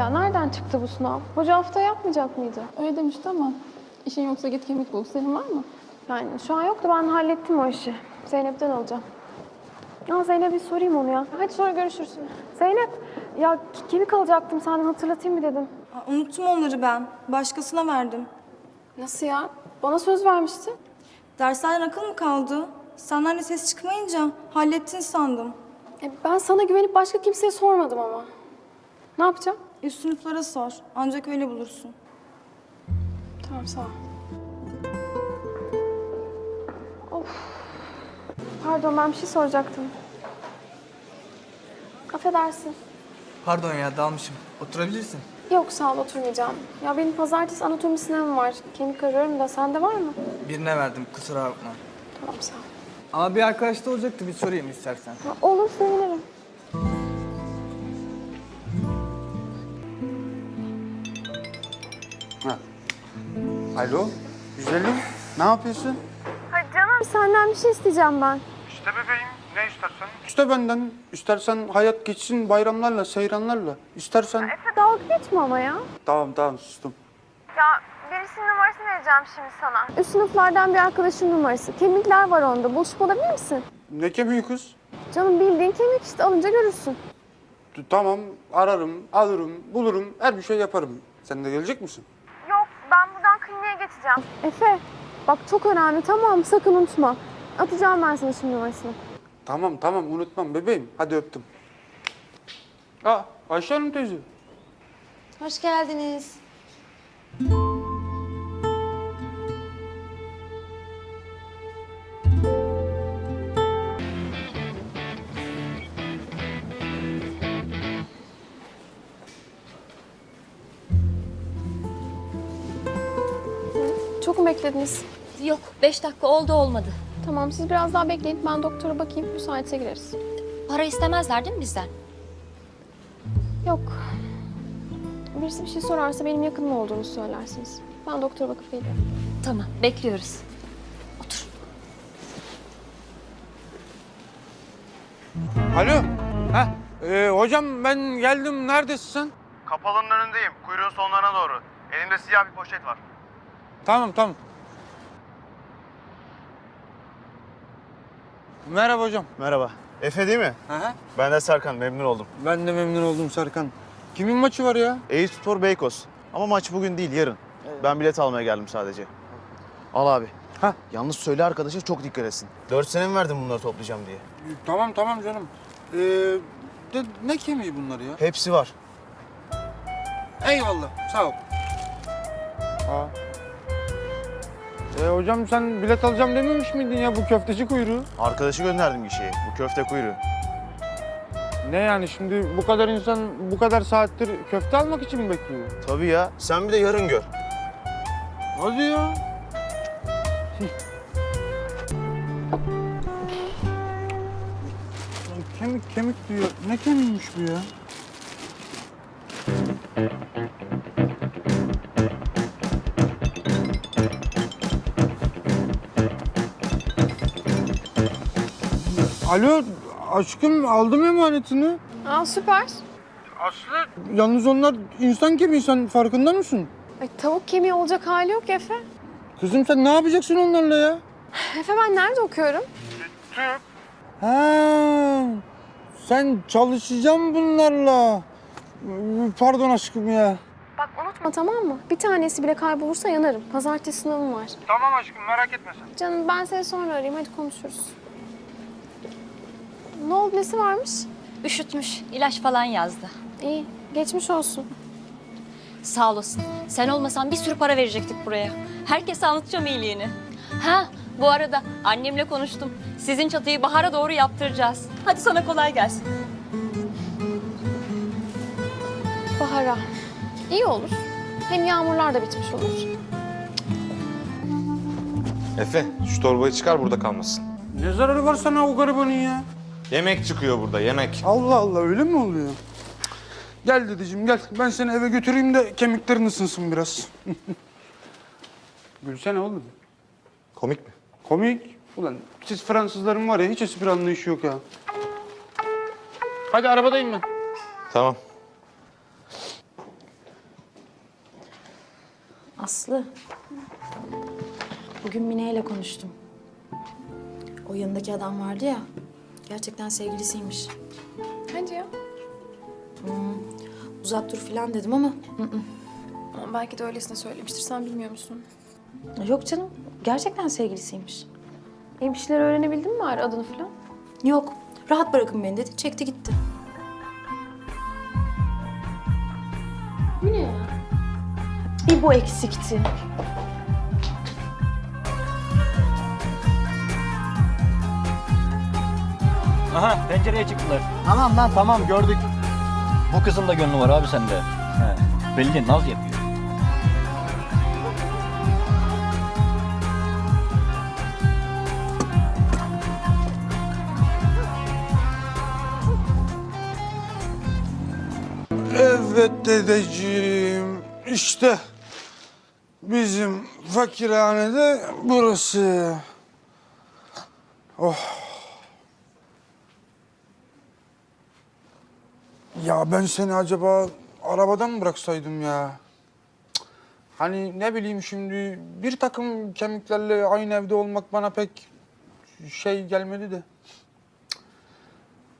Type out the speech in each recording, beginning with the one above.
Ya nereden çıktı bu sınav? Hoca hafta yapmayacak mıydı? Öyle demişti ama işin yoksa git kemik bul. Senin var mı? Yani şu an yoktu ben hallettim o işi. Zeynep'ten alacağım. Aa Zeynep'e bir sorayım onu ya. Hadi sonra görüşürüz. Zeynep ya ke- kemik alacaktım senden hatırlatayım mı dedim. Aa, Unuttum onları ben. Başkasına verdim. Nasıl ya? Bana söz vermiştin. Derslerden akıl mı kaldı? Senden de ses çıkmayınca hallettin sandım. E, ben sana güvenip başka kimseye sormadım ama. Ne yapacağım? Üst sınıflara sor. Ancak öyle bulursun. Tamam sağ ol. Of. Pardon ben bir şey soracaktım. Affedersin. Pardon ya dalmışım. Oturabilirsin. Yok sağ ol oturmayacağım. Ya benim pazartesi anatomi sınavım var. Kemik arıyorum da sende var mı? Birine verdim kusura bakma. Tamam sağ ol. Ama bir arkadaş da olacaktı bir sorayım istersen. Ha, olur sevinirim. Alo, güzelim. Ne yapıyorsun? Hadi canım senden bir şey isteyeceğim ben. İşte bebeğim ne istersen. İşte benden. İstersen hayat geçsin bayramlarla, seyranlarla. İstersen... Efe dalga geçme ama ya. Tamam tamam sustum. Ya birisinin numarasını vereceğim şimdi sana. Üst sınıflardan bir arkadaşın numarası. Kemikler var onda. Buluşup olabilir misin? Ne kemiği kız? Canım bildiğin kemik işte alınca görürsün. Tamam, ararım, alırım, bulurum, her bir şey yaparım. Sen de gelecek misin? Geçeceğim. Efe bak çok önemli tamam sakın unutma. Atacağım ben sana şimdi numarasını. Tamam tamam, unutmam bebeğim. Hadi öptüm. Aa, Ayşe Hanım teyze. Hoş geldiniz. Çok mu beklediniz? Yok, beş dakika oldu olmadı. Tamam siz biraz daha bekleyin. Ben doktora bakayım. Müsaitse gireriz. Para istemezler değil mi bizden? Yok. Birisi bir şey sorarsa benim yakınım olduğunu söylersiniz. Ben doktora bakıp geliyorum. Tamam, bekliyoruz. Otur. Alo. Ha, ee, hocam ben geldim. Neredesin sen? Kapalının önündeyim. Kuyruğun sonlarına doğru. Elimde siyah bir poşet var. Tamam tamam. Merhaba hocam. Merhaba. Efe değil mi? Hı hı. Ben de Serkan, memnun oldum. Ben de memnun oldum Serkan. Kimin maçı var ya? Eyüp Spor Beykoz. Ama maç bugün değil, yarın. Ben bilet almaya geldim sadece. Al abi. Ha. Yalnız söyle arkadaşa çok dikkat etsin. Dört sene mi verdin bunları toplayacağım diye? Tamam tamam canım. Ee, de, ne kemiği bunlar ya? Hepsi var. Eyvallah sağ ol. Aa. E, hocam sen bilet alacağım dememiş miydin ya bu köfteci kuyruğu? Arkadaşı gönderdim gişeye. Bu köfte kuyruğu. Ne yani şimdi bu kadar insan bu kadar saattir köfte almak için mi bekliyor? Tabii ya. Sen bir de yarın gör. Hadi ya. kemik kemik diyor. Ne kemiğiymiş bu ya? Alo aşkım aldım emanetini. Aa süper. Aslı Yalnız onlar insan kemiği sen farkında mısın? Ay, tavuk kemiği olacak hali yok Efe. Kızım sen ne yapacaksın onlarla ya? Efe ben nerede okuyorum? Türk. Ha, sen çalışacağım bunlarla. Pardon aşkım ya. Bak unutma tamam mı? Bir tanesi bile kaybolursa yanarım. Pazartesi sınavım var. Tamam aşkım merak etme sen. Canım ben seni sonra arayayım hadi konuşuruz. Ne oldu nesi varmış? Üşütmüş, ilaç falan yazdı. İyi geçmiş olsun. Sağ olasın. Sen olmasan bir sürü para verecektik buraya. Herkese anlatacağım iyiliğini. Ha, bu arada annemle konuştum. Sizin çatıyı bahara doğru yaptıracağız. Hadi sana kolay gelsin. Bahara. İyi olur. Hem yağmurlar da bitmiş olur. Efe şu torbayı çıkar burada kalmasın. Ne zararı var sana o garibanın ya? Yemek çıkıyor burada yemek. Allah Allah öyle mi oluyor? Gel dedeciğim gel. Ben seni eve götüreyim de kemiklerin ısınsın biraz. Gülsene oğlum. Komik mi? Komik. Ulan siz Fransızların var ya hiç espri anlayışı yok ya. Hadi arabadayım ben. Tamam. Aslı. Bugün Mine ile konuştum. O yanındaki adam vardı ya. Gerçekten sevgilisiymiş. Hadi ya. Uzak dur falan dedim ama. Ama belki de öylesine söylemiştir. Sen bilmiyor musun? Yok canım. Gerçekten sevgilisiymiş. İyi bir şeyler öğrenebildin mi bari adını falan? Yok. Rahat bırakın beni dedi. Çekti gitti. Bu ne ya? Bir bu eksikti. Aha pencereye çıktılar. Tamam lan tamam gördük. Bu kızın da gönlü var abi sende. He. Belli naz yapıyor. Evet dedeciğim. İşte bizim fakirhanede burası. Oh. Ya ben seni acaba arabadan mı bıraksaydım ya? Hani ne bileyim şimdi bir takım kemiklerle aynı evde olmak bana pek şey gelmedi de.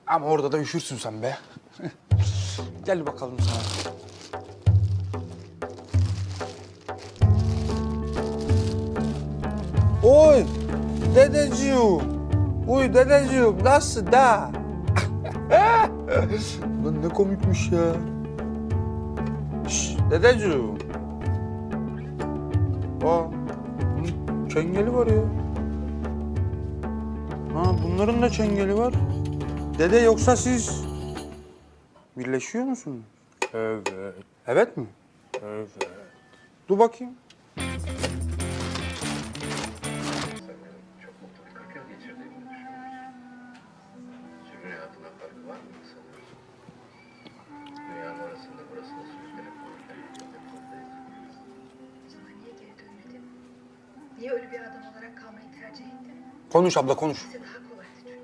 Ama orada da üşürsün sen be. Gel bakalım sana. Oy dedeciğim. Uy dedeciğim nasıl da? Lan ne komikmiş ya. Şş, dedeciğim. Aa, bunun çengeli var ya. Ha, bunların da çengeli var. Dede yoksa siz birleşiyor musunuz? Evet. Evet mi? Evet. Dur bakayım. Niye öyle bir adam olarak kalmayı tercih ettin? Konuş abla konuş. Size daha kolaydı çünkü.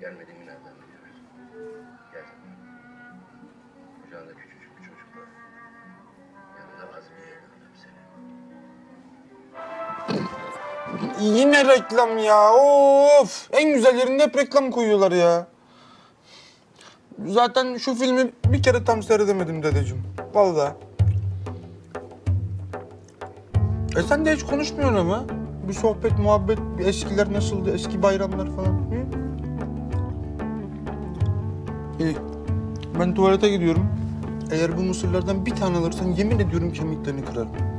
Gelmediğimi nereden biliyorsun? Gerçekten. Kucağında küçücük bir çocuk var. Yanında az bir evladım senin. Yine reklam ya. Of. En güzel yerinde hep reklam koyuyorlar ya. Zaten şu filmi bir kere tam seyredemedim dedeciğim. Vallahi. E sen de hiç konuşmuyorsun ama. Bir sohbet, muhabbet, bir eskiler nasıldı, eski bayramlar falan. Hı? İyi. Ben tuvalete gidiyorum. Eğer bu mısırlardan bir tane alırsan yemin ediyorum kemiklerini kırarım.